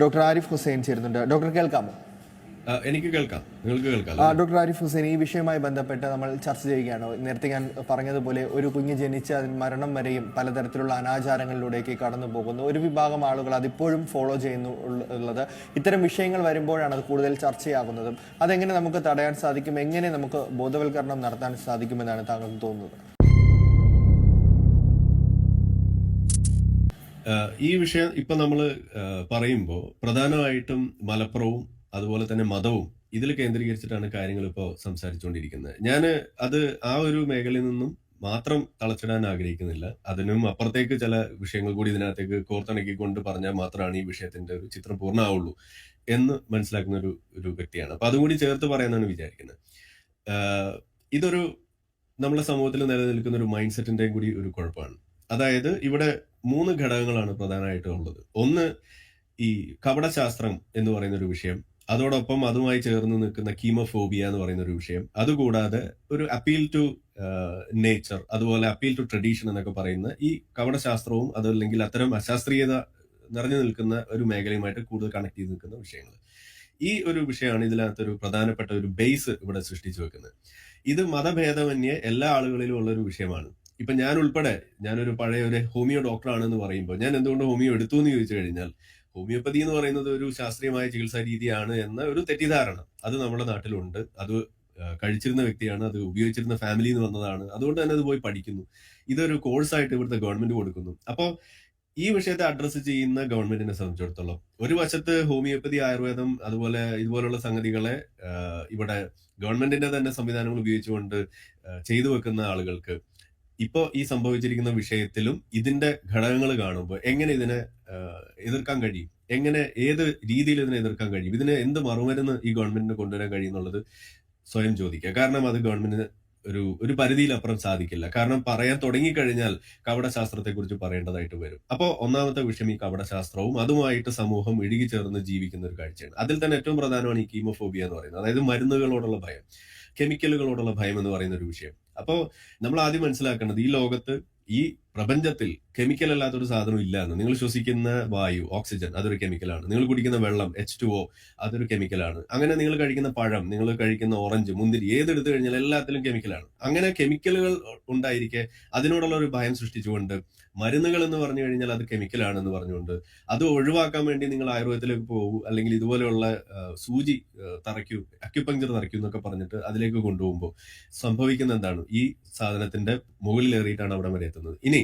Doctor Arif Hussain ചേരുന്നുണ്ട്. Doctor കേൾക്കാമോ? എനിക്ക് കേൾക്കാം. നിങ്ങൾക്ക് കേൾക്കാം. ആ, ഡോക്ടർ ആരിഫ് ഹുസൈൻ ഈ വിഷയവുമായി ബന്ധപ്പെട്ട് നമ്മൾ ചർച്ച ചെയ്യുകയാണ്. നേരത്തെ ഞാൻ പറഞ്ഞതുപോലെ ഒരു കുഞ്ഞ് ജനിച്ച് അതിന് മരണം വരെയും പലതരത്തിലുള്ള അനാചാരങ്ങളിലൂടെയൊക്കെ കടന്നു പോകുന്നു. ഒരു വിഭാഗം ആളുകൾ അതിപ്പോഴും ഫോളോ ചെയ്യുന്നു ഉള്ളത്. ഇത്തരം വിഷയങ്ങൾ വരുമ്പോഴാണ് അത് കൂടുതൽ ചർച്ചയാകുന്നതും. അതെങ്ങനെ നമുക്ക് തടയാൻ സാധിക്കും? എങ്ങനെ നമുക്ക് ബോധവൽക്കരണം നടത്താൻ സാധിക്കുമെന്നാണ് താങ്കൾക്ക് തോന്നുന്നത്? ഈ വിഷയം ഇപ്പൊ നമ്മൾ പറയുമ്പോൾ പ്രധാനമായിട്ടും മലപ്പുറവും അതുപോലെ തന്നെ മതവും ഇതിൽ കേന്ദ്രീകരിച്ചിട്ടാണ് കാര്യങ്ങൾ ഇപ്പോൾ സംസാരിച്ചുകൊണ്ടിരിക്കുന്നത് ഞാൻ അത് ആ ഒരു മേഖലയിൽ നിന്നും മാത്രം തളച്ചിടാൻ ആഗ്രഹിക്കുന്നില്ല. അതിനും അപ്പുറത്തേക്ക് ചില വിഷയങ്ങൾ കൂടി ഇതിനകത്തേക്ക് കോർത്തിണക്കിക്കൊണ്ട് പറഞ്ഞാൽ മാത്രമാണ് ഈ വിഷയത്തിന്റെ ഒരു ചിത്രം പൂർണമാവുള്ളൂ എന്ന് മനസ്സിലാക്കുന്ന ഒരു ഒരു വ്യക്തിയാണ്. അപ്പൊ അതും കൂടി ചേർത്ത് പറയാനാണ് വിചാരിക്കുന്നത്. ഇതൊരു നമ്മുടെ സമൂഹത്തിൽ നിലനിൽക്കുന്ന ഒരു മൈൻഡ് സെറ്റിന്റെയും കൂടി ഒരു കുഴപ്പമാണ്. അതായത് ഇവിടെ മൂന്ന് ഘടകങ്ങളാണ് പ്രധാനമായിട്ടും ഉള്ളത് ഒന്ന് ഈ കപടശാസ്ത്രം എന്ന് പറയുന്ന ഒരു വിഷയം അതോടൊപ്പം അതുമായി ചേർന്ന് നിൽക്കുന്ന കീമോഫോബിയ എന്ന് പറയുന്ന ഒരു വിഷയം. അതുകൂടാതെ ഒരു അപ്പീൽ ടു നേച്ചർ അതുപോലെ അപ്പീൽ ടു ട്രഡീഷൻ എന്നൊക്കെ പറയുന്ന ഈ കപടശാസ്ത്രവും അതല്ലെങ്കിൽ അത്തരം അശാസ്ത്രീയത നിറഞ്ഞു നിൽക്കുന്ന ഒരു മേഖലയുമായിട്ട് കൂടുതൽ കണക്ട് ചെയ്ത് നിൽക്കുന്ന വിഷയങ്ങൾ. ഈ ഒരു വിഷയമാണ് ഇതിനകത്ത് ഒരു പ്രധാനപ്പെട്ട ഒരു ബേസ് ഇവിടെ സൃഷ്ടിച്ചു വെക്കുന്നത്. ഇത് മതഭേദമന്യേ എല്ലാ ആളുകളിലും ഉള്ള ഒരു വിഷയമാണ്. ഇപ്പൊ ഞാൻ ഉൾപ്പെടെ ഞാനൊരു പഴയ ഒരു ഹോമിയോ ഡോക്ടറാണെന്ന് പറയുമ്പോൾ ഞാൻ എന്തുകൊണ്ട് ഹോമിയോ എടുത്തു എന്ന് ചോദിച്ചു കഴിഞ്ഞാൽ ഹോമിയോപ്പതി എന്ന് പറയുന്നത് ഒരു ശാസ്ത്രീയമായ ചികിത്സാ രീതിയാണ് എന്ന ഒരു തെറ്റിദ്ധാരണ. അത് നമ്മുടെ നാട്ടിലുണ്ട്. അത് കഴിച്ചിരുന്ന വ്യക്തിയാണ്. അത് ഉപയോഗിച്ചിരുന്ന ഫാമിലിയിൽ നിന്ന് വന്നതാണ്. അതുകൊണ്ട് തന്നെ അത് പോയി പഠിക്കുന്നു. ഇതൊരു കോഴ്സായിട്ട് ഇവിടുത്തെ ഗവൺമെന്റ് കൊടുക്കുന്നു. അപ്പോൾ ഈ വിഷയത്തെ അഡ്രസ്സ് ചെയ്യുന്ന ഗവൺമെന്റിനെ സംബന്ധിച്ചിടത്തോളം ഒരു വശത്ത് ഹോമിയോപ്പതി ആയുർവേദം അതുപോലെ ഇതുപോലുള്ള സംഗതികളെ ഇവിടെ ഗവൺമെന്റിന്റെ തന്നെ സംവിധാനങ്ങൾ ഉപയോഗിച്ചുകൊണ്ട് ചെയ്തു വെക്കുന്ന ആളുകൾക്ക് ഇപ്പോ ഈ സംഭവിച്ചിരിക്കുന്ന വിഷയത്തിലും ഇതിന്റെ ഘടകങ്ങൾ കാണുമ്പോൾ എങ്ങനെ ഇതിനെ എതിർക്കാൻ കഴിയും? എങ്ങനെ ഏത് രീതിയിൽ ഇതിനെ എതിർക്കാൻ കഴിയും? ഇതിനെ എന്ത് മറുമരുന്ന് ഈ ഗവൺമെന്റിന് കൊണ്ടുവരാൻ കഴിയും എന്നുള്ളത് സ്വയം ചോദിക്കുക. കാരണം അത് ഗവൺമെന്റിന് ഒരു ഒരു പരിധിയിലപ്പുറം സാധിക്കില്ല. കാരണം പറയാൻ തുടങ്ങിക്കഴിഞ്ഞാൽ കപടശാസ്ത്രത്തെ കുറിച്ച് പറയേണ്ടതായിട്ട് വരും. അപ്പോൾ ഒന്നാമത്തെ വിഷയം ഈ കവടശാസ്ത്രവും അതുമായിട്ട് സമൂഹം ഇഴുകി ചേർന്ന് ജീവിക്കുന്ന ഒരു കാഴ്ചയാണ്. അതിൽ തന്നെ ഏറ്റവും പ്രധാനമാണ് ഈ കീമോഫോബിയ എന്ന് പറയുന്നത്. അതായത് മരുന്നുകളോടുള്ള ഭയം കെമിക്കലുകളോടുള്ള ഭയം എന്ന് പറയുന്ന ഒരു വിഷയം. അപ്പോൾ നമ്മൾ ആദ്യം മനസ്സിലാക്കേണ്ടത് ഈ ലോകത്ത് ഈ പ്രപഞ്ചത്തിൽ കെമിക്കൽ അല്ലാത്തൊരു സാധനം ഇല്ല എന്ന്. നിങ്ങൾ ശ്വസിക്കുന്ന വായു ഓക്സിജൻ അതൊരു കെമിക്കലാണ് നിങ്ങൾ കുടിക്കുന്ന വെള്ളം എച്ച് ടു ഒ അതൊരു കെമിക്കലാണ് അങ്ങനെ നിങ്ങൾ കഴിക്കുന്ന പഴം നിങ്ങൾ കഴിക്കുന്ന ഓറഞ്ച് മുന്തിരി ഏതെടുത്തു കഴിഞ്ഞാൽ എല്ലാത്തിലും കെമിക്കലാണ് അങ്ങനെ കെമിക്കലുകൾ ഉണ്ടായിരിക്കെ അതിനോടുള്ള ഒരു ഭയം സൃഷ്ടിച്ചുകൊണ്ട് മരുന്നുകൾ എന്ന് പറഞ്ഞു കഴിഞ്ഞാൽ അത് കെമിക്കലാണെന്ന് പറഞ്ഞുകൊണ്ട് അത് ഒഴിവാക്കാൻ വേണ്ടി നിങ്ങൾ ആയുർവേദത്തിലേക്ക് പോകൂ അല്ലെങ്കിൽ ഇതുപോലെയുള്ള സൂചി തറയ്ക്കൂ അക്യുപങ്ചർ തറയ്ക്കൂ എന്നൊക്കെ പറഞ്ഞിട്ട് അതിലേക്ക് കൊണ്ടുപോകുമ്പോൾ സംഭവിക്കുന്ന എന്താണ്? ഈ സാധനത്തിന്റെ മുകളിലേറിയിട്ടാണ് അവിടെ വരെ എത്തുന്നത്. ഇനി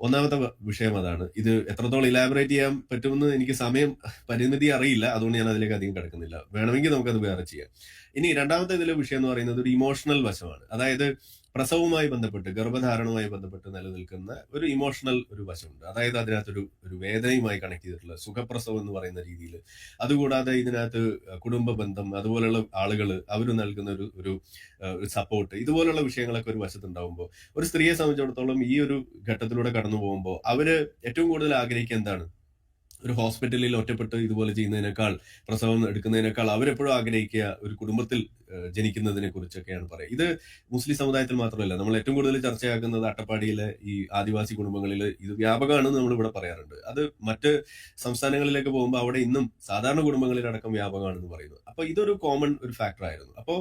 ഒന്നാമത്തെ വിഷയം അതാണ്. ഇത് എത്രത്തോളം ഇലാബറേറ്റ് ചെയ്യാൻ പറ്റുമെന്ന് എനിക്ക് സമയം പരിമിതി അറിയില്ല. അതുകൊണ്ട് ഞാൻ അതിലേക്ക് അധികം കിടക്കുന്നില്ല. വേണമെങ്കിൽ നമുക്കത് വേറെ ചെയ്യാം. ഇനി രണ്ടാമത്തെ ഇതിലെ വിഷയം എന്ന് പറയുന്നത് ഒരു ഇമോഷണൽ വശമാണ്. അതായത് പ്രസവവുമായി ബന്ധപ്പെട്ട് ഗർഭധാരണവുമായി ബന്ധപ്പെട്ട് നിലനിൽക്കുന്ന ഒരു ഇമോഷണൽ ഒരു വശമുണ്ട്. അതായത് അതിനകത്തൊരു ഒരു വേദനയുമായി കണക്ട് ചെയ്തിട്ടുള്ള സുഖപ്രസവം എന്ന് പറയുന്ന രീതിയിൽ അതുകൂടാതെ ഇതിനകത്ത് കുടുംബ ബന്ധം അതുപോലെയുള്ള ആളുകൾ അവർ നൽകുന്ന ഒരു ഒരു സപ്പോർട്ട് ഇതുപോലുള്ള വിഷയങ്ങളൊക്കെ ഒരു വശത്തുണ്ടാവുമ്പോൾ ഒരു സ്ത്രീയെ സംബന്ധിച്ചിടത്തോളം ഈ ഒരു ഘട്ടത്തിലൂടെ കടന്നു പോകുമ്പോൾ അവർ ഏറ്റവും കൂടുതൽ ആഗ്രഹിക്കുക എന്താണ്? ഒരു ഹോസ്പിറ്റലിൽ ഒറ്റപ്പെട്ട് ഇതുപോലെ ചെയ്യുന്നതിനേക്കാൾ പ്രസവം എടുക്കുന്നതിനേക്കാൾ അവരെപ്പോഴും ആഗ്രഹിക്കുക ഒരു കുടുംബത്തിൽ ജനിക്കുന്നതിനെ കുറിച്ചൊക്കെയാണ് പറയുക. ഇത് മുസ്ലിം സമുദായത്തിൽ മാത്രമല്ല നമ്മൾ ഏറ്റവും കൂടുതൽ ചർച്ചയാക്കുന്നത് അട്ടപ്പാടിയിലെ ഈ ആദിവാസി കുടുംബങ്ങളിൽ ഇത് വ്യാപകമാണെന്ന് നമ്മൾ ഇവിടെ പറയാറുണ്ട്. അത് മറ്റ് സംസ്ഥാനങ്ങളിലേക്ക് പോകുമ്പോൾ അവിടെ ഇന്നും സാധാരണ കുടുംബങ്ങളിലടക്കം വ്യാപകമാണെന്ന് പറയുന്നു. അപ്പോൾ ഇതൊരു കോമൺ ഒരു ഫാക്ടർ ആയിരുന്നു. അപ്പോൾ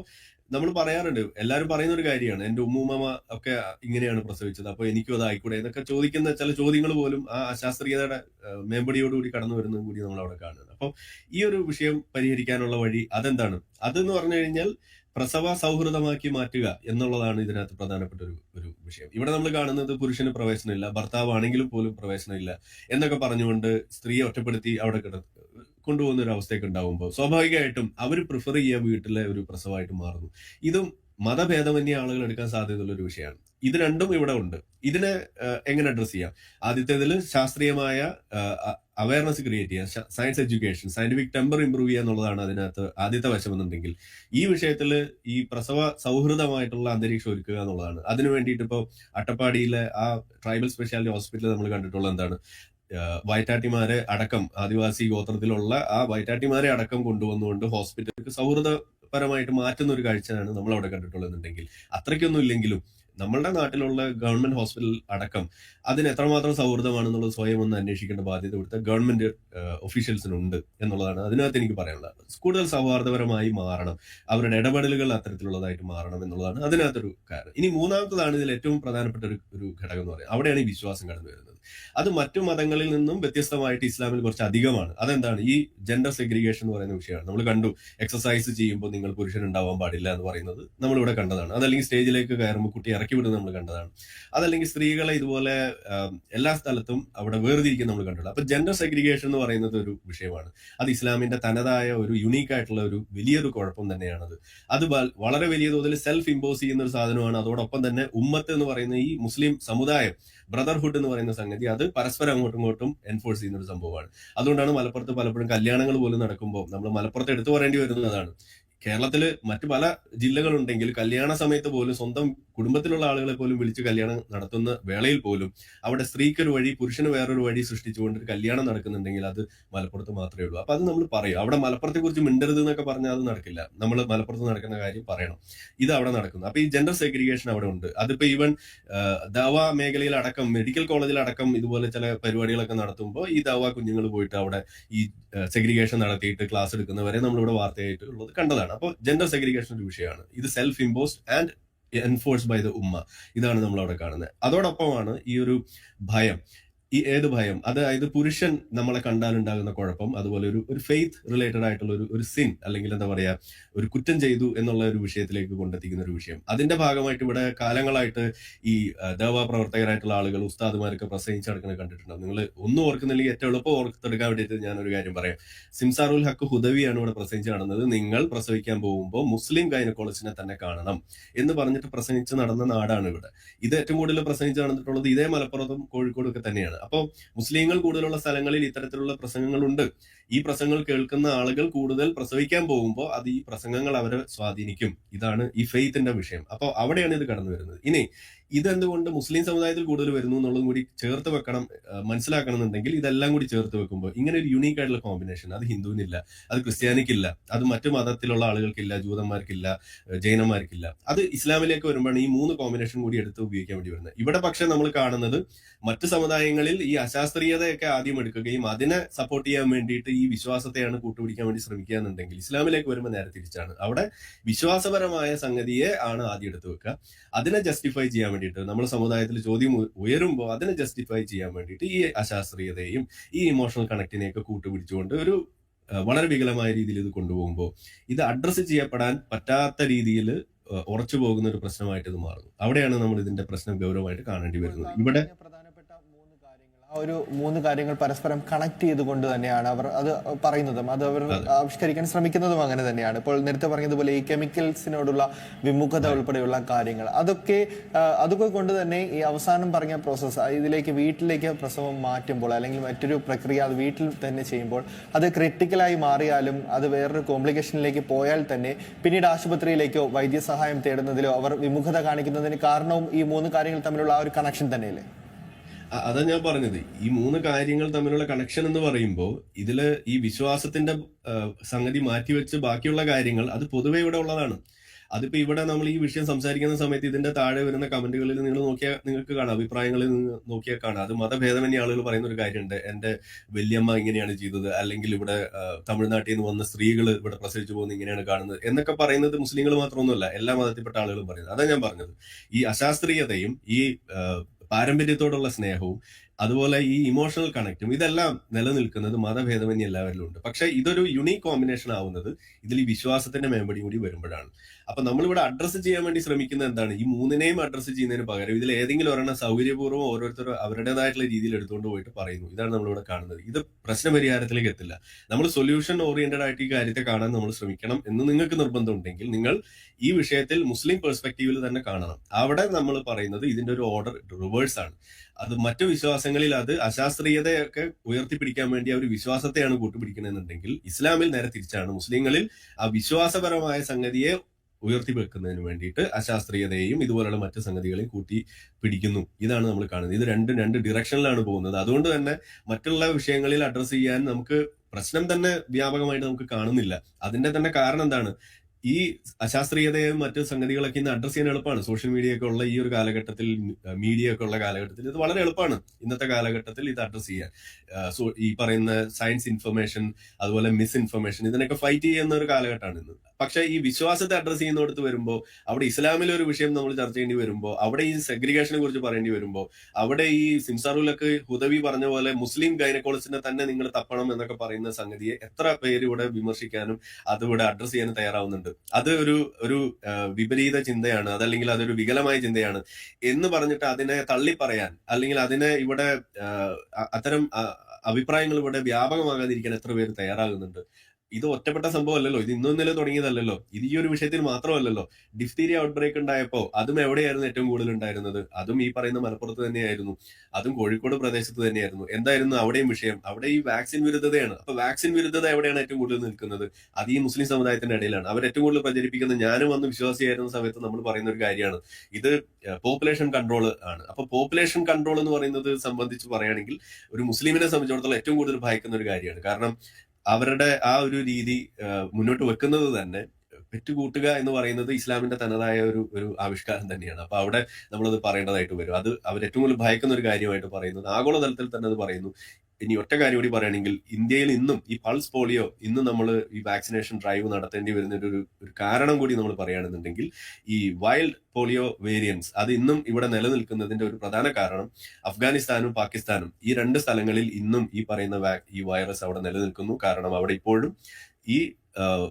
നമ്മൾ പറയാറുണ്ട് എല്ലാവരും പറയുന്ന ഒരു കാര്യമാണ് എന്റെ ഉമ്മൂമ്മ ഒക്കെ ഇങ്ങനെയാണ് പ്രസവിച്ചത് അപ്പൊ എനിക്കും അത് ആയിക്കൂടെ? എന്നൊക്കെ ചോദിക്കുന്ന ചില ചോദ്യങ്ങൾ പോലും ആ അശാസ്ത്രീയതയുടെ മേമ്പടിയോട് മേമ്പടിയോടുകൂടി കടന്നു വരുന്നതും കൂടി നമ്മൾ അവിടെ കാണുന്നത്. അപ്പോൾ ഈ ഒരു വിഷയം പരിഹരിക്കാനുള്ള വഴി അതെന്താണ്? അതെന്ന് പറഞ്ഞു കഴിഞ്ഞാൽ പ്രസവ സൗഹൃദമാക്കി മാറ്റുക എന്നുള്ളതാണ് ഇതിനകത്ത് പ്രധാനപ്പെട്ട ഒരു ഒരു വിഷയം. ഇവിടെ നമ്മൾ കാണുന്നത് പുരുഷന് പ്രവേശനമില്ല ഭർത്താവ് ആണെങ്കിലും പോലും പ്രവേശനമില്ല എന്നൊക്കെ പറഞ്ഞുകൊണ്ട് സ്ത്രീയെ ഒറ്റപ്പെടുത്തി അവിടെ കിട കൊണ്ടുപോകുന്ന ഒരു അവസ്ഥയൊക്കെ ഉണ്ടാകുമ്പോൾ സ്വാഭാവികമായിട്ടും അവർ പ്രിഫർ ചെയ്യുക വീട്ടിലെ ഒരു പ്രസവമായിട്ട് മാറുന്നു. ഇതും മതഭേദമന്യ ആളുകൾ എടുക്കാൻ സാധ്യതയുള്ള ഒരു വിഷയമാണ്. ഇത് രണ്ടും ഇവിടെ ഉണ്ട്. ഇതിനെ എങ്ങനെ അഡ്രസ് ചെയ്യാം? ആദ്യത്തേതിൽ ശാസ്ത്രീയമായ അവയർനെസ് ക്രിയേറ്റ് ചെയ്യുക. Science education scientific temper improve ചെയ്യുക എന്നുള്ളതാണ് അതിനകത്ത് ആദ്യത്തെ വശം എന്നുണ്ടെങ്കിൽ ഈ വിഷയത്തിൽ ഈ പ്രസവ സൗഹൃദമായിട്ടുള്ള അന്തരീക്ഷം ഒരുക്കുക എന്നുള്ളതാണ്. അതിനു വേണ്ടിയിട്ട് ഇപ്പോൾ അട്ടപ്പാടിയിലെ ആ ട്രൈബൽ സ്പെഷ്യാലിറ്റി ഹോസ്പിറ്റലിൽ നമ്മൾ കണ്ടിട്ടുള്ള എന്താണ്? വയറ്റാട്ടിമാരെ അടക്കം ആദിവാസി ഗോത്രത്തിലുള്ള ആ വയറ്റാട്ടിമാരെ അടക്കം കൊണ്ടുവന്നുകൊണ്ട് ഹോസ്പിറ്റലിലേക്ക് സൗഹൃദപരമായിട്ട് മാറ്റുന്ന ഒരു കാഴ്ചയാണ് നമ്മൾ അവിടെ കണ്ടിട്ടുള്ളതെന്നുണ്ടെങ്കിൽ. അത്രയ്ക്കൊന്നും ഇല്ലെങ്കിലും നമ്മളുടെ നാട്ടിലുള്ള ഗവൺമെന്റ് ഹോസ്പിറ്റൽ അടക്കം അതിന് എത്രമാത്രം സൗഹൃദമാണെന്നുള്ളത് സ്വയം ഒന്ന് അന്വേഷിക്കേണ്ട ബാധ്യത ഇവിടുത്തെ ഗവൺമെന്റ് ഒഫീഷ്യൽസിനുണ്ട് എന്നുള്ളതാണ് അതിനകത്ത് എനിക്ക് പറയാനുള്ളത്. കൂടുതൽ സൗഹാർദ്ദപരമായി മാറണം. അവരുടെ ഇടപെടലുകൾ അത്തരത്തിലുള്ളതായിട്ട് മാറണം എന്നുള്ളതാണ് അതിനകത്തൊരു കാരണം ഇനി മൂന്നാമത്തതാണ് ഇതിൽ ഏറ്റവും പ്രധാനപ്പെട്ട ഒരു ഒരു ഘടകം എന്ന് പറയുന്നത്. അവിടെയാണ് ഈ വിശ്വാസം കടന്നു വരുന്നത്. അത് മറ്റു മതങ്ങളിൽ നിന്നും വ്യത്യസ്തമായിട്ട് ഇസ്ലാമിൽ കുറച്ച് അധികമാണ്. അതെന്താണ്? ഈ ജെൻഡർ സെഗ്രിഗേഷൻ എന്ന് പറയുന്ന വിഷയമാണ്. നമ്മൾ കണ്ടു എക്സസൈസ് ചെയ്യുമ്പോൾ നിങ്ങൾ പുരുഷൻ ഉണ്ടാവാൻ പാടില്ല എന്ന് പറയുന്നത് നമ്മളിവിടെ കണ്ടതാണ്. അതല്ലെങ്കിൽ സ്റ്റേജിലേക്ക് കയറുമ്പോൾ കുട്ടി ഇറക്കി വിടുന്നത് നമ്മൾ കണ്ടതാണ്. അതല്ലെങ്കിൽ സ്ത്രീകളെ ഇതുപോലെ എല്ലാ സ്ഥലത്തും അവിടെ വേർതിരിക്കുന്ന നമ്മൾ കണ്ടിട്ടുണ്ട്. അപ്പൊ ജെൻഡർ സെഗ്രിഗേഷൻ എന്ന് പറയുന്നത് ഒരു വിഷയമാണ്. അത് ഇസ്ലാമിന്റെ തനതായ ഒരു യുണീക്ക് ആയിട്ടുള്ള ഒരു വലിയൊരു കുഴപ്പം തന്നെയാണത്. അത് വളരെ വലിയ തോതിൽ സെൽഫ് ഇമ്പോസ് ചെയ്യുന്ന ഒരു സാധനമാണ്. അതോടൊപ്പം തന്നെ ഉമ്മത്ത് എന്ന് പറയുന്ന ഈ മുസ്ലിം സമുദായം ബ്രദർഹുഡ് എന്ന് പറയുന്ന സംഗതി അത് പരസ്പരം അങ്ങോട്ടും ഇങ്ങോട്ടും എൻഫോഴ്സ് ചെയ്യുന്ന ഒരു സംഭവമാണ്. അതുകൊണ്ടാണ് മലപ്പുറത്ത് പലപ്പോഴും കല്യാണങ്ങൾ പോലും നടക്കുമ്പോൾ നമ്മൾ മലപ്പുറത്ത് എടുത്തു പറയേണ്ടി വരുന്നതാണ്. കേരളത്തിൽ മറ്റു പല ജില്ലകളുണ്ടെങ്കിൽ കല്യാണ സമയത്ത് പോലും സ്വന്തം കുടുംബത്തിലുള്ള ആളുകളെ പോലും വിളിച്ച് കല്യാണം നടത്തുന്ന വേളയിൽ പോലും അവിടെ സ്ത്രീക്ക് ഒരു വഴി പുരുഷന് വേറൊരു വഴി സൃഷ്ടിച്ചുകൊണ്ട് ഒരു കല്യാണം നടക്കുന്നുണ്ടെങ്കിൽ അത് മലപ്പുറത്ത് മാത്രമേ ഉള്ളൂ. അപ്പൊ അത് നമ്മൾ പറയും. അവിടെ മലപ്പുറത്തെ കുറിച്ച് മിണ്ടരുത് എന്നൊക്കെ പറഞ്ഞാൽ അത് നടക്കില്ല. നമ്മൾ മലപ്പുറത്ത് നടക്കുന്ന കാര്യം പറയണം. ഇത് അവിടെ നടക്കുന്നു. അപ്പൊ ഈ ജെൻഡർ സെഗ്രിഗേഷൻ അവിടെ ഉണ്ട്. അതിപ്പോ ഈവൻ ദവ മേഖലയിൽ അടക്കം മെഡിക്കൽ കോളേജിൽ അടക്കം ഇതുപോലെ ചില പരിപാടികളൊക്കെ നടത്തുമ്പോൾ ഈ ദവ കുഞ്ഞുങ്ങൾ പോയിട്ട് അവിടെ ഈ സെഗ്രിഗേഷൻ നടത്തിയിട്ട് ക്ലാസ് എടുക്കുന്നവരെ നമ്മളിവിടെ വാർത്തയായിട്ട് ഉള്ളത് കണ്ടതാണ്. അപ്പോൾ ജെൻഡർ സെഗ്രിഗേഷൻ ഒരു വിഷയമാണ്. ഇത് self imposed and enforce by the ഉമ്മ. ഇതാണ് നമ്മൾ അവിടെ കാണുന്നത്. അതോടൊപ്പമാണ് ഈ ഒരു ഭയം. ഈ ഏത് ഭയം? അതായത് പുരുഷൻ നമ്മളെ കണ്ടാലുണ്ടാകുന്ന കുഴപ്പം അതുപോലെ ഒരു ഒരു ഫെയ്ത്ത് റിലേറ്റഡ് ആയിട്ടുള്ള ഒരു ഒരു സിൻ അല്ലെങ്കിൽ എന്താ പറയാ ഒരു കുറ്റം ചെയ്തു എന്നുള്ള ഒരു വിഷയത്തിലേക്ക് കൊണ്ടെത്തിക്കുന്ന ഒരു വിഷയം. അതിന്റെ ഭാഗമായിട്ട് ഇവിടെ കാലങ്ങളായിട്ട് ഈ ദേവാ പ്രവർത്തകരായിട്ടുള്ള ആളുകൾ ഉസ്താദുമാരൊക്കെ പ്രസംഗിച്ച് നടക്കുന്നത് കണ്ടിട്ടുണ്ടാവും. നിങ്ങൾ ഒന്നും ഓർക്കുന്നില്ലെങ്കിൽ ഏറ്റവും എളുപ്പം ഓർത്തെടുക്കാൻ വേണ്ടിയിട്ട് ഞാൻ ഒരു കാര്യം പറയാം. സിംസാറുൽ ഹക്ക് ഹുദവിയാണ് ഇവിടെ പ്രസംഗിച്ച് നടന്നത്. നിങ്ങൾ പ്രസവിക്കാൻ പോകുമ്പോൾ മുസ്ലിം ഗൈനക്കോളജിനെ തന്നെ കാണണം എന്ന് പറഞ്ഞിട്ട് പ്രസംഗിച്ച് നടന്ന നാടാണ് ഇവിടെ ഇത് ഏറ്റവും കൂടുതൽ പ്രസംഗിച്ച് നടന്നിട്ടുള്ളത് ഇതേ മലപ്പുറത്തും കോഴിക്കോടും ഒക്കെ തന്നെയാണ്. അപ്പോൾ മുസ്ലിങ്ങൾ കൂടുതലുള്ള സ്ഥലങ്ങളിൽ ഇത്തരത്തിലുള്ള പ്രസംഗങ്ങളുണ്ട്. ഈ പ്രസംഗങ്ങൾ കേൾക്കുന്ന ആളുകൾ കൂടുതൽ പ്രസവിക്കാൻ പോകുമ്പോൾ അത് ഈ പ്രസംഗങ്ങൾ അവരെ സ്വാധീനിക്കും. ഇതാണ് ഈ ഫെയ്ത്തിന്റെ വിഷയം. അപ്പോൾ അവിടെയാണ് ഇത് കടന്നു വരുന്നത് ഇനി ഇതെന്തുകൊണ്ട് മുസ്ലിം സമുദായത്തിൽ കൂടുതൽ വരുന്നു എന്നുള്ളതും കൂടി ചേർത്ത് വെക്കണം മനസ്സിലാക്കണം എന്നുണ്ടെങ്കിൽ ഇതെല്ലാം കൂടി ചേർത്ത് വെക്കുമ്പോൾ ഇങ്ങനെ ഒരു യുണീക്ക് ആയിട്ടുള്ള കോമ്പിനേഷൻ അത് ഹിന്ദുവിനില്ല അത് ക്രിസ്ത്യാനിക്കില്ല അത് മറ്റു മതത്തിലുള്ള ആളുകൾക്കില്ല ജൂതന്മാർക്കില്ല ജൈനന്മാർക്കില്ല അത് ഇസ്ലാമിലേക്ക് വരുമ്പോഴാണ് ഈ മൂന്ന് കോമ്പിനേഷൻ കൂടി എടുത്ത് ഉപയോഗിക്കാൻ വേണ്ടി വരുന്നത്. ഇവിടെ പക്ഷെ നമ്മൾ കാണുന്നത് മറ്റു സമുദായങ്ങളിൽ ഈ അശാസ്ത്രീയതയൊക്കെ ആദ്യം എടുക്കുകയും അതിനെ സപ്പോർട്ട് ചെയ്യാൻ വേണ്ടിയിട്ട് ഈ വിശ്വാസത്തെയാണ് കൂട്ടുപിടിക്കാൻ വേണ്ടി ശ്രമിക്കുക എന്നുണ്ടെങ്കിൽ ഇസ്ലാമിലേക്ക് വരുമ്പോൾ നേരെ തിരിച്ചാണ്. അവിടെ വിശ്വാസപരമായ സംഗതിയെ ആണ് ആദ്യം എടുത്തു വെക്കുക. അതിനെ ജസ്റ്റിഫൈ ചെയ്യാൻ വേണ്ടിയിട്ട് നമ്മുടെ സമുദായത്തിൽ ചോദ്യം ഉയരുമ്പോൾ അതിനെ ജസ്റ്റിഫൈ ചെയ്യാൻ വേണ്ടിയിട്ട് ഈ അശാസ്ത്രീയതയും ഈ ഇമോഷണൽ കണക്റ്റിനെയൊക്കെ കൂട്ടുപിടിച്ചുകൊണ്ട് ഒരു വളരെ വികലമായ രീതിയിൽ ഇത് കൊണ്ടുപോകുമ്പോൾ ഇത് അഡ്രസ്സ് ചെയ്യപ്പെടാൻ പറ്റാത്ത രീതിയിൽ ഉറച്ചു പോകുന്ന ഒരു പ്രശ്നമായിട്ട് ഇത് മാറുന്നു. അവിടെയാണ് നമ്മൾ ഇതിന്റെ പ്രശ്നം ഗൗരവമായിട്ട് കാണേണ്ടി വരുന്നത്. ഇവിടെ പറഞ്ഞ പ്രധാനപ്പെട്ട മൂന്ന് കാര്യങ്ങൾ ആ ഒരു മൂന്ന് കാര്യങ്ങൾ പരസ്പരം കണക്ട് ചെയ്തുകൊണ്ട് തന്നെയാണ് അവർ അത് പറയുന്നതും അത് അവർ ആവിഷ്കരിക്കാൻ ശ്രമിക്കുന്നതും അങ്ങനെ തന്നെയാണ്. ഇപ്പോൾ നേരത്തെ പറഞ്ഞതുപോലെ ഈ കെമിക്കൽസിനോടുള്ള വിമുഖത ഉൾപ്പെടെയുള്ള കാര്യങ്ങൾ അതൊക്കെ അതൊക്കെ കൊണ്ട് തന്നെ ഈ അവസാനം പറഞ്ഞ പ്രോസസ്സ് ഇതിലേക്ക് വീട്ടിലേക്ക് പ്രസവം മാറ്റുമ്പോൾ അല്ലെങ്കിൽ മറ്റൊരു പ്രക്രിയ അത് വീട്ടിൽ തന്നെ ചെയ്യുമ്പോൾ അത് ക്രിട്ടിക്കലായി മാറിയാലും അത് വേറൊരു കോംപ്ലിക്കേഷനിലേക്ക് പോയാൽ തന്നെ പിന്നീട് ആശുപത്രിയിലേക്കോ വൈദ്യസഹായം തേടുന്നതിലോ അവർ വിമുഖത കാണിക്കുന്നതിന് കാരണവും ഈ മൂന്ന് കാര്യങ്ങൾ തമ്മിലുള്ള ആ ഒരു കണക്ഷൻ തന്നെയല്ലേ? അതാ ഞാൻ പറഞ്ഞത്. ഈ മൂന്ന് കാര്യങ്ങൾ തമ്മിലുള്ള കണക്ഷൻ എന്ന് പറയുമ്പോൾ ഇതിൽ ഈ വിശ്വാസത്തിന്റെ സംഗതി മാറ്റിവെച്ച് ബാക്കിയുള്ള കാര്യങ്ങൾ അത് പൊതുവെ ഇവിടെ ഉള്ളതാണ്. അതിപ്പോ ഇവിടെ നമ്മൾ ഈ വിഷയം സംസാരിക്കുന്ന സമയത്ത് ഇതിന്റെ താഴെ വരുന്ന കമന്റുകളിൽ നിങ്ങൾ നോക്കിയാൽ നിങ്ങൾക്ക് കാണാം അഭിപ്രായങ്ങളിൽ നിന്ന് നോക്കിയാൽ കാണാം. അത് മതഭേദമന്യ ആളുകൾ പറയുന്ന ഒരു കാര്യമുണ്ട്. എന്റെ വല്യമ്മ ഇങ്ങനെയാണ് ചെയ്തത്. അല്ലെങ്കിൽ ഇവിടെ തമിഴ്നാട്ടിൽ നിന്ന് വന്ന സ്ത്രീകൾ ഇവിടെ പ്രസവിച്ചു പോകുന്നത് ഇങ്ങനെയാണ് കാണുന്നത് എന്നൊക്കെ പറയുന്നത് മുസ്ലിങ്ങൾ മാത്രമൊന്നുമല്ല എല്ലാ മതത്തിൽപ്പെട്ട ആളുകളും പറയുന്നത്. അതാ ഞാൻ പറഞ്ഞത്. ഈ അശാസ്ത്രീയതയും ഈ പാരമ്പര്യത്തോടുള്ള സ്നേഹവും അതുപോലെ ഈ ഇമോഷണൽ കണക്റ്റും ഇതെല്ലാം നിലനിൽക്കുന്നത് മതഭേദമന്യ എല്ലാവരിലും ഉണ്ട്. പക്ഷെ ഇതൊരു യുണീക് കോമ്പിനേഷൻ ആവുന്നത് ഇതിൽ ഈ വിശ്വാസത്തിന്റെ മേമ്പടി കൂടി വരുമ്പോഴാണ്. അപ്പൊ നമ്മളിവിടെ അഡ്രസ്സ് ചെയ്യാൻ വേണ്ടി ശ്രമിക്കുന്നത് എന്താണ്? ഈ മൂന്നിനെയും അഡ്രസ്സ് ചെയ്യുന്നതിന് പകരം ഇതിൽ ഏതെങ്കിലും ഒരെണ്ണം സൗകര്യപൂർവം ഓരോരുത്തർ അവരുടേതായിട്ടുള്ള രീതിയിൽ എടുത്തുകൊണ്ട് പോയിട്ട് പറയുന്നു. ഇതാണ് നമ്മളിവിടെ കാണുന്നത്. ഇത് പ്രശ്നപരിഹാരത്തിലേക്ക് എത്തില്ല. നമ്മൾ സൊല്യൂഷൻ ഓറിയന്റഡ് ആയിട്ട് ഈ കാര്യത്തെ കാണാൻ നമ്മൾ ശ്രമിക്കണം എന്ന് നിങ്ങൾക്ക് നിർബന്ധമുണ്ടെങ്കിൽ നിങ്ങൾ ഈ വിഷയത്തിൽ മുസ്ലിം പെർസ്പെക്റ്റീവിൽ തന്നെ കാണണം. അവിടെ നമ്മൾ പറയുന്നത് ഇതിന്റെ ഒരു ഓർഡർ റിവേഴ്സ് ആണ്. അത് മറ്റു വിശ്വാസങ്ങളിൽ അത് അശാസ്ത്രീയതയൊക്കെ ഉയർത്തിപ്പിടിക്കാൻ വേണ്ടി അവർ വിശ്വാസത്തെയാണ് കൂട്ടുപിടിക്കണമെന്നുണ്ടെങ്കിൽ ഇസ്ലാമിൽ നേരെ തിരിച്ചാണ് മുസ്ലിങ്ങളിൽ ആ വിശ്വാസപരമായ സംഗതിയെ ഉയർത്തി വെക്കുന്നതിന് വേണ്ടിയിട്ട് അശാസ്ത്രീയതയെയും ഇതുപോലുള്ള മറ്റു സംഗതികളെയും കൂട്ടി പിടിക്കുന്നു. ഇതാണ് നമ്മൾ കാണുന്നത്. ഇത് രണ്ടും രണ്ട് ഡിറക്ഷനിലാണ് പോകുന്നത്. അതുകൊണ്ട് തന്നെ മറ്റുള്ള വിഷയങ്ങളിൽ അഡ്രസ്സ് ചെയ്യാൻ നമുക്ക് പ്രശ്നം തന്നെ വ്യാപകമായിട്ട് നമുക്ക് കാണുന്നില്ല. അതിന്റെ തന്നെ കാരണം എന്താണ്? ഈ അശാസ്ത്രീയതയും മറ്റു സംഗതികളൊക്കെ ഇന്ന് അഡ്രസ് ചെയ്യാൻ എളുപ്പമാണ്. സോഷ്യൽ മീഡിയ ഒക്കെ ഉള്ള ഈ ഒരു കാലഘട്ടത്തിൽ മീഡിയ ഒക്കെ ഉള്ള കാലഘട്ടത്തിൽ ഇത് വളരെ എളുപ്പമാണ് ഇന്നത്തെ കാലഘട്ടത്തിൽ ഇത് അഡ്രസ് ചെയ്യാൻ. ഈ പറയുന്ന സയൻസ് ഇൻഫർമേഷൻ അതുപോലെ മിസ് ഇൻഫർമേഷൻ ഇതിനൊക്കെ ഫൈറ്റ് ചെയ്യുന്ന ഒരു കാലഘട്ടമാണ് ഇന്ന്. പക്ഷേ ഈ വിശ്വാസത്തെ അഡ്രസ് ചെയ്യുന്നിടത്ത് വരുമ്പോൾ അവിടെ ഇസ്ലാമിലെ ഒരു വിഷയം നമ്മൾ ചർച്ച ചെയ്യേണ്ടി വരുമ്പോൾ അവിടെ ഈ സെഗ്രിഗേഷനെ കുറിച്ച് പറയേണ്ടി വരുമ്പോൾ അവിടെ ഈ സിംസാറുലക്ക് ഹുദവി പറഞ്ഞ പോലെ മുസ്ലിം ഗൈനക്കോളജിനെ തന്നെ നിങ്ങൾ തപ്പണം എന്നൊക്കെ പറയുന്ന സംഗതിയെ എത്ര പേര് ഇവിടെ വിമർശിക്കാനും അത് ഇവിടെ അഡ്രസ് ചെയ്യാനും തയ്യാറാവുന്നുണ്ട്. അത് ഒരു ഒരു വിപരീത ചിന്തയാണ്. അതല്ലെങ്കിൽ അതൊരു വികലമായ ചിന്തയാണ്. എന്ന് പറഞ്ഞിട്ട് അതിനെ തള്ളി പറയാൻ അല്ലെങ്കിൽ അതിനെ ഇവിടെ അത്തരം അഭിപ്രായങ്ങൾ ഇവിടെ വ്യാപകമാകാതിരിക്കാൻ എത്ര പേര് തയ്യാറാകുന്നുണ്ട്. ഇത് ഒറ്റപ്പെട്ട സംഭവം അല്ലല്ലോ ഇത് ഇന്നും ഇന്നലെ തുടങ്ങിയതല്ലല്ലോ. ഇത് ഈ ഒരു വിഷയത്തിൽ മാത്രമല്ലല്ലോ. ഡിഫ്തീരിയ ഔട്ട് ബ്രേക്ക് ഉണ്ടായപ്പോ അതും എവിടെയായിരുന്നു ഏറ്റവും കൂടുതൽ ഉണ്ടായിരുന്നത്? അതും ഈ പറയുന്ന മലപ്പുറത്ത് തന്നെയായിരുന്നു. അതും കോഴിക്കോട് പ്രദേശത്ത് തന്നെയായിരുന്നു. എന്തായിരുന്നു അവിടെയും വിഷയം? അവിടെ ഈ വാക്സിൻ വിരുദ്ധതയാണ്. അപ്പൊ വാക്സിൻ വിരുദ്ധത എവിടെയാണ് ഏറ്റവും കൂടുതൽ നിൽക്കുന്നത്? അത് ഈ മുസ്ലിം സമുദായത്തിന്റെ ഇടയിലാണ്. അവർ ഏറ്റവും കൂടുതൽ പ്രചരിപ്പിക്കുന്ന ഞാനും വന്ന് വിശ്വാസിയായിരുന്ന സമയത്ത് നമ്മൾ പറയുന്ന ഒരു കാര്യമാണ്. ഇത് പോപ്പുലേഷൻ കൺട്രോൾ ആണ്. അപ്പൊ പോപ്പുലേഷൻ കൺട്രോൾ എന്ന് പറയുന്നത് സംബന്ധിച്ച് പറയുകയാണെങ്കിൽ ഒരു മുസ്ലിമിനെ സംബന്ധിച്ചിടത്തോളം ഏറ്റവും കൂടുതൽ ഭയക്കുന്ന ഒരു കാര്യമാണ്. കാരണം അവരുടെ ആ ഒരു രീതി മുന്നോട്ട് വെക്കുന്നത് തന്നെ പെറ്റുകൂട്ടുക എന്ന് പറയുന്നത് ഇസ്ലാമിന്റെ തനതായ ഒരു ഒരു ആവിഷ്കാരം തന്നെയാണ്. അപ്പൊ അവിടെ നമ്മളത് പറയേണ്ടതായിട്ട് വരും. അത് അവർ ഏറ്റവും കൂടുതൽ ഭയക്കുന്ന ഒരു കാര്യമായിട്ട് പറയുന്നത് ആഗോളതലത്തിൽ തന്നെ അത് പറയുന്നു. ഇനി ഒറ്റ കാര്യം കൂടി പറയുകയാണെങ്കിൽ ഇന്ത്യയിൽ ഇന്നും ഈ പൾസ് പോളിയോ ഇന്നും നമ്മൾ ഈ വാക്സിനേഷൻ ഡ്രൈവ് നടത്തേണ്ടി വരുന്ന ഒരു ഒരു കാരണം കൂടി നമ്മൾ പറയുകയാണെന്നുണ്ടെങ്കിൽ ഈ വൈൽഡ് പോളിയോ വേരിയൻസ് അത് ഇന്നും ഇവിടെ നിലനിൽക്കുന്നതിന്റെ ഒരു പ്രധാന കാരണം അഫ്ഗാനിസ്ഥാനും പാകിസ്ഥാനും ഈ രണ്ട് സ്ഥലങ്ങളിൽ ഇന്നും ഈ പറയുന്ന ഈ വൈറസ് അവിടെ നിലനിൽക്കുന്നു. കാരണം അവിടെ ഇപ്പോഴും ഈ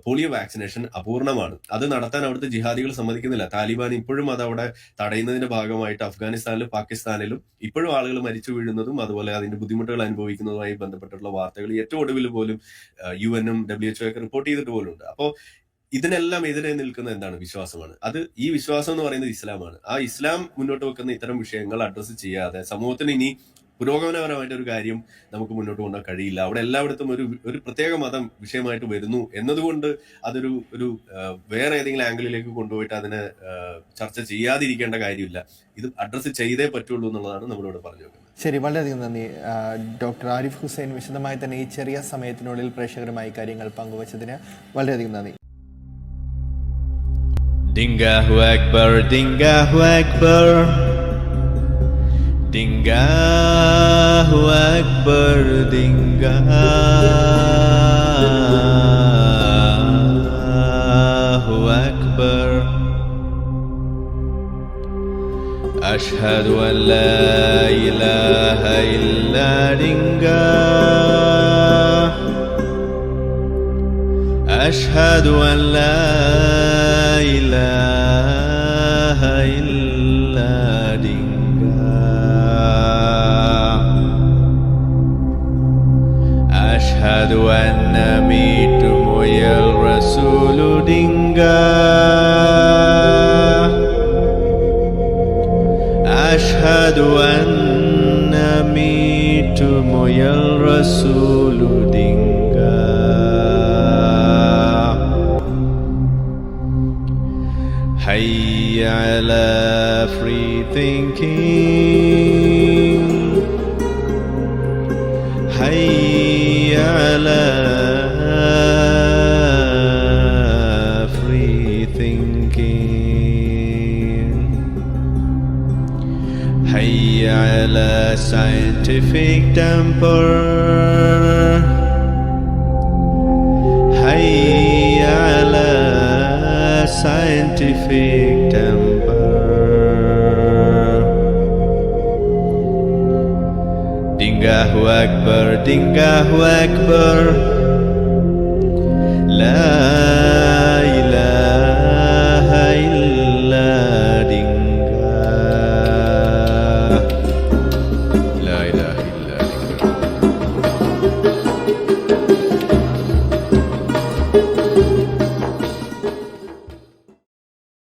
പോളിയോ വാക്സിനേഷൻ അപൂർണമാണ്. അത് നടത്താൻ അവിടുത്തെ ജിഹാദികൾ സമ്മതിക്കുന്നില്ല. താലിബാൻ ഇപ്പോഴും അത് അവിടെ തടയുന്നതിന്റെ ഭാഗമായിട്ട് അഫ്ഗാനിസ്ഥാനിലും പാകിസ്ഥാനിലും ഇപ്പോഴും ആളുകൾ മരിച്ചു വീഴുന്നതും അതുപോലെ അതിന്റെ ബുദ്ധിമുട്ടുകൾ അനുഭവിക്കുന്നതുമായി ബന്ധപ്പെട്ടിട്ടുള്ള വാർത്തകൾ ഏറ്റവും ഒടുവിൽ പോലും യു എനും ഡബ്ല്യു എച്ച്ഒ ഒക്കെ റിപ്പോർട്ട് ചെയ്തിട്ട് പോലും ഉണ്ട് അപ്പോൾ ഇതിനെല്ലാം എതിരെ നിൽക്കുന്ന എന്താണ് വിശ്വാസമാണ്? അത് ഈ വിശ്വാസം എന്ന് പറയുന്നത് ഇസ്ലാമാണ്. ആ ഇസ്ലാം മുന്നോട്ട് വെക്കുന്ന ഇത്തരം വിഷയങ്ങൾ അഡ്രസ്സ് ചെയ്യാതെ സമൂഹത്തിന് ഇനി പുരോഗമനപരമായിട്ട് ഒരു കാര്യം നമുക്ക് മുന്നോട്ട് കൊണ്ടുപോകാൻ കഴിയില്ല. അവിടെ എല്ലായിടത്തും ഒരു ഒരു പ്രത്യേക മതം വിഷയമായിട്ട് വരുന്നു എന്നതുകൊണ്ട് അതൊരു ഒരു വേറെ ഏതെങ്കിലും ആംഗിളിലേക്ക് കൊണ്ടുപോയിട്ട് അതിനെ ചർച്ച ചെയ്യാതിരിക്കേണ്ട കാര്യമില്ല. ഇത് അഡ്രസ്സ് ചെയ്തേ പറ്റുള്ളൂ എന്നുള്ളതാണ് നമ്മളിവിടെ പറഞ്ഞു വെക്കുന്നത്. ശരി വളരെയധികം നന്ദി. ഡോക്ടർ ആരിഫ് ഹുസൈൻ വിശദമായി തന്നെ ഈ ചെറിയ സമയത്തിനുള്ളിൽ പ്രേക്ഷകരുമായി കാര്യങ്ങൾ പങ്കുവച്ചതിന് വളരെയധികം നന്ദി. Dingahu Akbar, Dingahu Akbar. Dingahu Akbar, Dingahu Akbar. أشهد أن لا إله إلا دنجاه أشهد أن لا إله إلا أشهد أن ميت يا الرسول دنجاه أشهد أن ميت يا الرسول دنجاه حي على free thinking حي على free thinking حي على scientific temper حي على scientific temper Dingahu Akbar, Dingahu Akbar. La